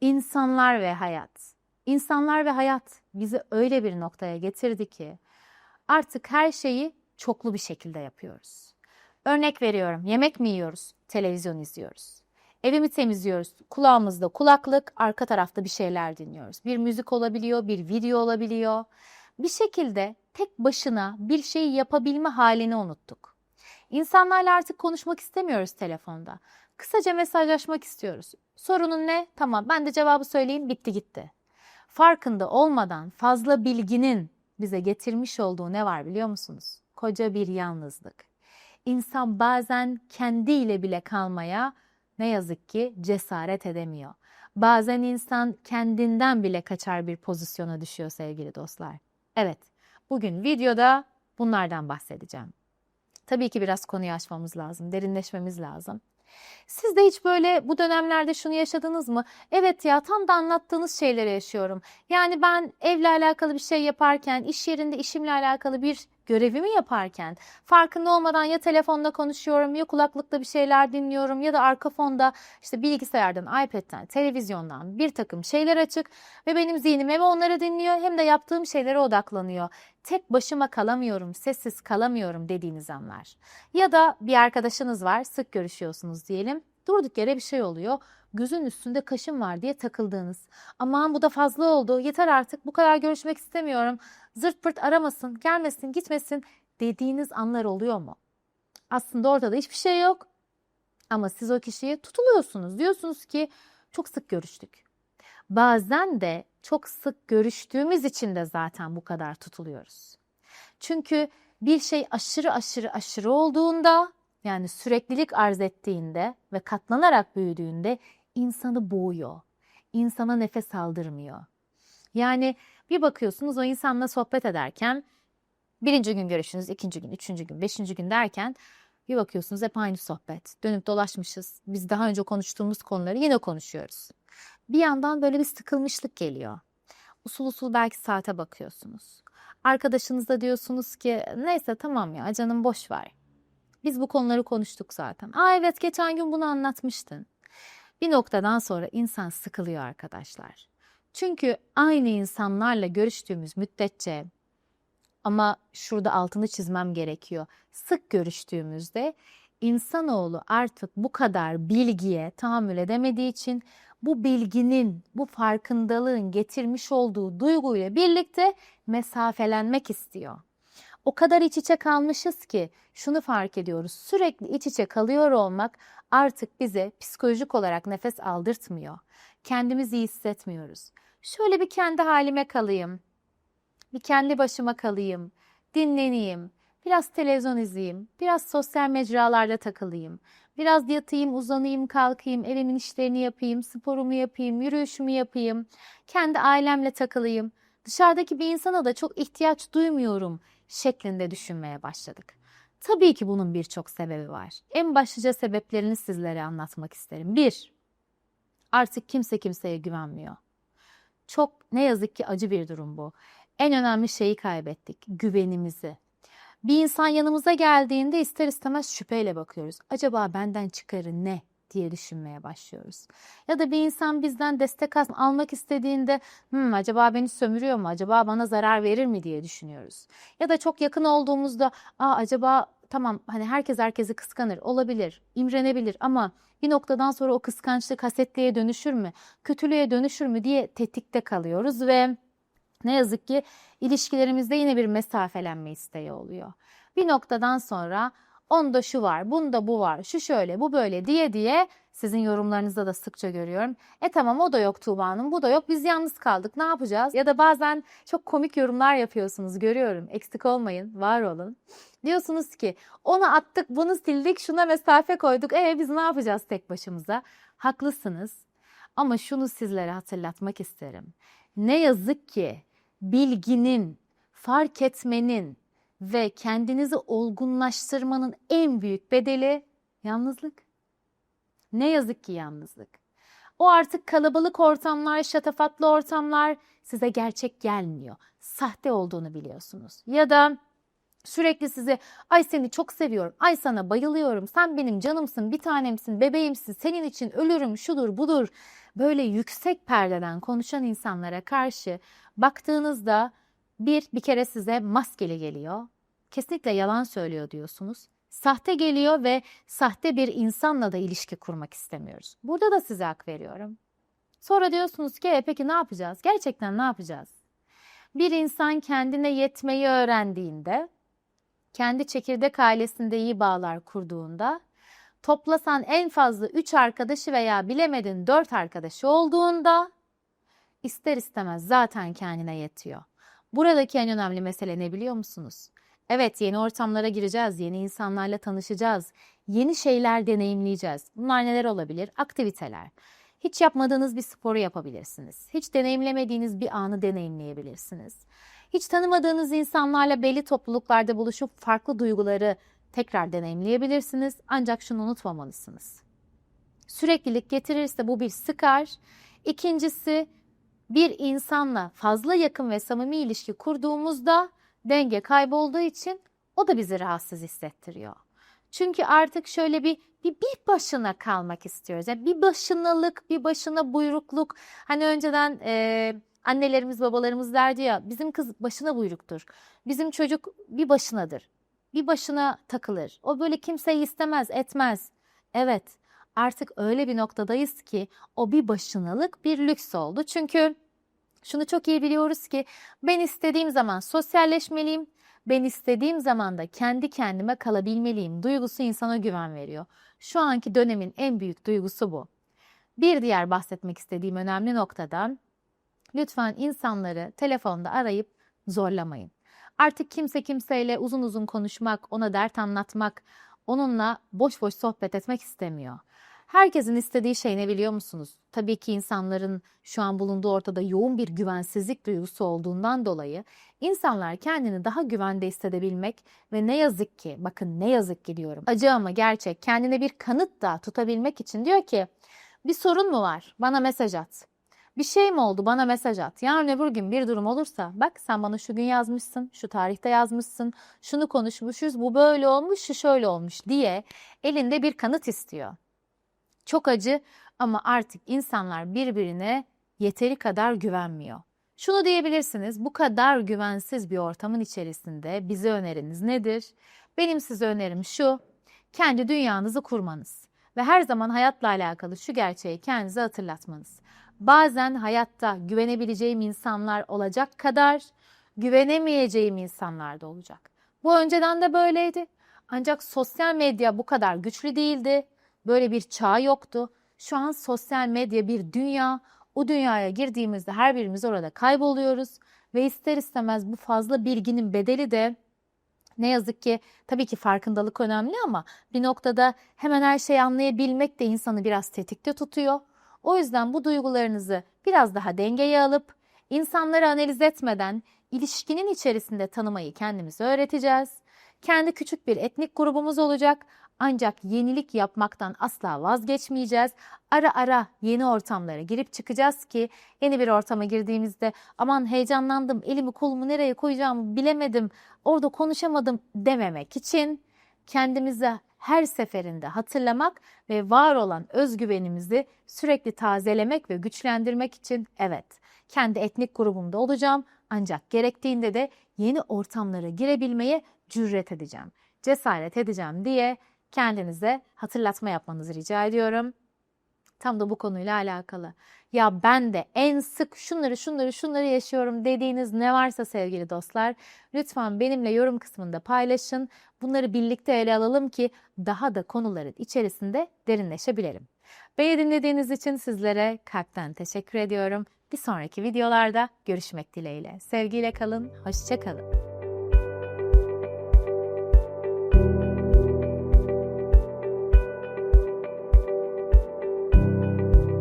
İnsanlar ve hayat. İnsanlar ve hayat bizi öyle bir noktaya getirdi ki artık her şeyi çoklu bir şekilde yapıyoruz. Örnek veriyorum, yemek mi yiyoruz, televizyon izliyoruz. Evimi temizliyoruz, kulağımızda kulaklık, arka tarafta bir şeyler dinliyoruz. Bir müzik olabiliyor, bir video olabiliyor. Bir şekilde tek başına bir şeyi yapabilme halini unuttuk. İnsanlarla artık konuşmak istemiyoruz telefonda. Kısaca mesajlaşmak istiyoruz. Sorunun ne? Tamam ben de cevabı söyleyeyim bitti gitti. Farkında olmadan fazla bilginin bize getirmiş olduğu ne var biliyor musunuz? Koca bir yalnızlık. İnsan bazen kendiyle bile kalmaya ne yazık ki cesaret edemiyor. Bazen insan kendinden bile kaçar bir pozisyona düşüyor sevgili dostlar. Evet, bugün videoda bunlardan bahsedeceğim. Tabii ki biraz konuyu açmamız lazım, derinleşmemiz lazım. Siz de hiç böyle bu dönemlerde şunu yaşadınız mı? Evet ya tam da anlattığınız şeyleri yaşıyorum. Yani ben evle alakalı bir şey yaparken, iş yerinde işimle alakalı bir görevimi yaparken farkında olmadan ya telefonda konuşuyorum ya kulaklıkta bir şeyler dinliyorum ya da arka fonda işte bilgisayardan, iPad'den, televizyondan bir takım şeyler açık ve benim zihnim hem onları dinliyor hem de yaptığım şeylere odaklanıyor. Tek başıma kalamıyorum, sessiz kalamıyorum dediğiniz anlar. Ya da bir arkadaşınız var, sık görüşüyorsunuz diyelim. Durduk yere bir şey oluyor. Gözün üstünde kaşın var diye takıldığınız. Aman bu da fazla oldu. Yeter artık bu kadar görüşmek istemiyorum. Zırt pırt aramasın, gelmesin, gitmesin dediğiniz anlar oluyor mu? Aslında ortada hiçbir şey yok. Ama siz o kişiye tutuluyorsunuz. Diyorsunuz ki çok sık görüştük. Bazen de çok sık görüştüğümüz için de zaten bu kadar tutuluyoruz. Çünkü bir şey aşırı aşırı aşırı olduğunda yani süreklilik arz ettiğinde ve katlanarak büyüdüğünde insanı boğuyor. İnsana nefes aldırmıyor. Yani bir bakıyorsunuz o insanla sohbet ederken birinci gün görüşünüz, ikinci gün, üçüncü gün, beşinci gün derken bir bakıyorsunuz hep aynı sohbet. Dönüp dolaşmışız. Biz daha önce konuştuğumuz konuları yine konuşuyoruz. Bir yandan böyle bir sıkılmışlık geliyor. Usul usul belki saate bakıyorsunuz. Arkadaşınızda diyorsunuz ki neyse tamam ya canım boş ver. Biz bu konuları konuştuk zaten. Aa evet geçen gün bunu anlatmıştın. Bir noktadan sonra insan sıkılıyor arkadaşlar. Çünkü aynı insanlarla görüştüğümüz müddetçe ama şurada altını çizmem gerekiyor. Sık görüştüğümüzde insanoğlu artık bu kadar bilgiye tahammül edemediği için bu bilginin, bu farkındalığın getirmiş olduğu duyguyla birlikte mesafelenmek istiyor. O kadar iç içe kalmışız ki şunu fark ediyoruz. Sürekli iç içe kalıyor olmak artık bize psikolojik olarak nefes aldırtmıyor. Kendimizi iyi hissetmiyoruz. Şöyle bir kendi halime kalayım. Bir kendi başıma kalayım. Dinleneyim. Biraz televizyon izleyeyim. Biraz sosyal mecralarda takılayım. Biraz yatayım, uzanayım, kalkayım, evimin işlerini yapayım, sporumu yapayım, yürüyüşümü yapayım. Kendi ailemle takılayım. Dışarıdaki bir insana da çok ihtiyaç duymuyorum şeklinde düşünmeye başladık. Tabii ki bunun birçok sebebi var. En başlıca sebeplerini sizlere anlatmak isterim. Bir, artık kimse kimseye güvenmiyor. Çok ne yazık ki acı bir durum bu. En önemli şeyi kaybettik, güvenimizi. Bir insan yanımıza geldiğinde ister istemez şüpheyle bakıyoruz. Acaba benden çıkarı ne diye düşünmeye başlıyoruz. Ya da bir insan bizden destek almak istediğinde hmm, acaba beni sömürüyor mu? Acaba bana zarar verir mi diye düşünüyoruz. Ya da çok yakın olduğumuzda Aa, acaba tamam hani herkes herkesi kıskanır olabilir, imrenebilir ama bir noktadan sonra o kıskançlık hasetliğe dönüşür mü, kötülüğe dönüşür mü diye tetikte kalıyoruz ve ne yazık ki ilişkilerimizde yine bir mesafelenme isteği oluyor. Bir noktadan sonra onda şu var, bunda bu var, şu şöyle, bu böyle diye diye sizin yorumlarınızda da sıkça görüyorum. E tamam o da yok Tuğba bu da yok, biz yalnız kaldık, ne yapacağız? Ya da bazen çok komik yorumlar yapıyorsunuz, görüyorum. Eksik olmayın, var olun. Diyorsunuz ki onu attık, bunu sildik, şuna mesafe koyduk. E biz ne yapacağız tek başımıza? Haklısınız. Ama şunu sizlere hatırlatmak isterim. Ne yazık ki bilginin, fark etmenin ve kendinizi olgunlaştırmanın en büyük bedeli yalnızlık. Ne yazık ki yalnızlık. O artık kalabalık ortamlar, şatafatlı ortamlar size gerçek gelmiyor. Sahte olduğunu biliyorsunuz. Ya da Sürekli size ay seni çok seviyorum, ay sana bayılıyorum, sen benim canımsın, bir tanemsin, bebeğimsin, senin için ölürüm, şudur budur. Böyle yüksek perdeden konuşan insanlara karşı baktığınızda bir, bir kere size maskeli geliyor. Kesinlikle yalan söylüyor diyorsunuz. Sahte geliyor ve sahte bir insanla da ilişki kurmak istemiyoruz. Burada da size hak veriyorum. Sonra diyorsunuz ki "E, peki ne yapacağız? Gerçekten ne yapacağız? Bir insan kendine yetmeyi öğrendiğinde, kendi çekirdek ailesinde iyi bağlar kurduğunda, toplasan en fazla 3 arkadaşı veya bilemedin 4 arkadaşı olduğunda ister istemez zaten kendine yetiyor. Buradaki en önemli mesele ne biliyor musunuz? Evet yeni ortamlara gireceğiz, yeni insanlarla tanışacağız, yeni şeyler deneyimleyeceğiz. Bunlar neler olabilir? Aktiviteler. Hiç yapmadığınız bir sporu yapabilirsiniz. Hiç deneyimlemediğiniz bir anı deneyimleyebilirsiniz. Hiç tanımadığınız insanlarla belli topluluklarda buluşup farklı duyguları tekrar deneyimleyebilirsiniz. Ancak şunu unutmamalısınız. Süreklilik getirirse bu bir sıkar. İkincisi bir insanla fazla yakın ve samimi ilişki kurduğumuzda denge kaybolduğu için o da bizi rahatsız hissettiriyor. Çünkü artık şöyle bir bir, bir başına kalmak istiyoruz. Yani bir başınalık, bir başına buyrukluk. Hani önceden e, annelerimiz, babalarımız derdi ya bizim kız başına buyruktur. Bizim çocuk bir başınadır. Bir başına takılır. O böyle kimseyi istemez, etmez. Evet, artık öyle bir noktadayız ki o bir başınalık bir lüks oldu. Çünkü şunu çok iyi biliyoruz ki ben istediğim zaman sosyalleşmeliyim. Ben istediğim zaman da kendi kendime kalabilmeliyim duygusu insana güven veriyor. Şu anki dönemin en büyük duygusu bu. Bir diğer bahsetmek istediğim önemli noktadan lütfen insanları telefonda arayıp zorlamayın. Artık kimse kimseyle uzun uzun konuşmak, ona dert anlatmak, onunla boş boş sohbet etmek istemiyor. Herkesin istediği şey ne biliyor musunuz? Tabii ki insanların şu an bulunduğu ortada yoğun bir güvensizlik duygusu olduğundan dolayı insanlar kendini daha güvende hissedebilmek ve ne yazık ki bakın ne yazık ki diyorum acı ama gerçek kendine bir kanıt da tutabilmek için diyor ki bir sorun mu var? Bana mesaj at. Bir şey mi oldu? Bana mesaj at. Yarın öbür gün bir durum olursa bak sen bana şu gün yazmışsın, şu tarihte yazmışsın, şunu konuşmuşuz, bu böyle olmuş, şu şöyle olmuş diye elinde bir kanıt istiyor. Çok acı ama artık insanlar birbirine yeteri kadar güvenmiyor. Şunu diyebilirsiniz, bu kadar güvensiz bir ortamın içerisinde bize öneriniz nedir? Benim size önerim şu, kendi dünyanızı kurmanız ve her zaman hayatla alakalı şu gerçeği kendinize hatırlatmanız. Bazen hayatta güvenebileceğim insanlar olacak kadar güvenemeyeceğim insanlar da olacak. Bu önceden de böyleydi. Ancak sosyal medya bu kadar güçlü değildi. Böyle bir çağ yoktu. Şu an sosyal medya bir dünya. O dünyaya girdiğimizde her birimiz orada kayboluyoruz ve ister istemez bu fazla bilginin bedeli de ne yazık ki tabii ki farkındalık önemli ama bir noktada hemen her şeyi anlayabilmek de insanı biraz tetikte tutuyor. O yüzden bu duygularınızı biraz daha dengeye alıp insanları analiz etmeden ilişkinin içerisinde tanımayı kendimize öğreteceğiz. Kendi küçük bir etnik grubumuz olacak ancak yenilik yapmaktan asla vazgeçmeyeceğiz. Ara ara yeni ortamlara girip çıkacağız ki yeni bir ortama girdiğimizde aman heyecanlandım, elimi kolumu nereye koyacağımı bilemedim, orada konuşamadım dememek için kendimize her seferinde hatırlamak ve var olan özgüvenimizi sürekli tazelemek ve güçlendirmek için evet kendi etnik grubumda olacağım ancak gerektiğinde de yeni ortamlara girebilmeye cüret edeceğim, cesaret edeceğim diye kendinize hatırlatma yapmanızı rica ediyorum. Tam da bu konuyla alakalı. Ya ben de en sık şunları şunları şunları yaşıyorum dediğiniz ne varsa sevgili dostlar lütfen benimle yorum kısmında paylaşın. Bunları birlikte ele alalım ki daha da konuların içerisinde derinleşebilelim. Beni dinlediğiniz için sizlere kalpten teşekkür ediyorum. Bir sonraki videolarda görüşmek dileğiyle. Sevgiyle kalın, hoşça kalın.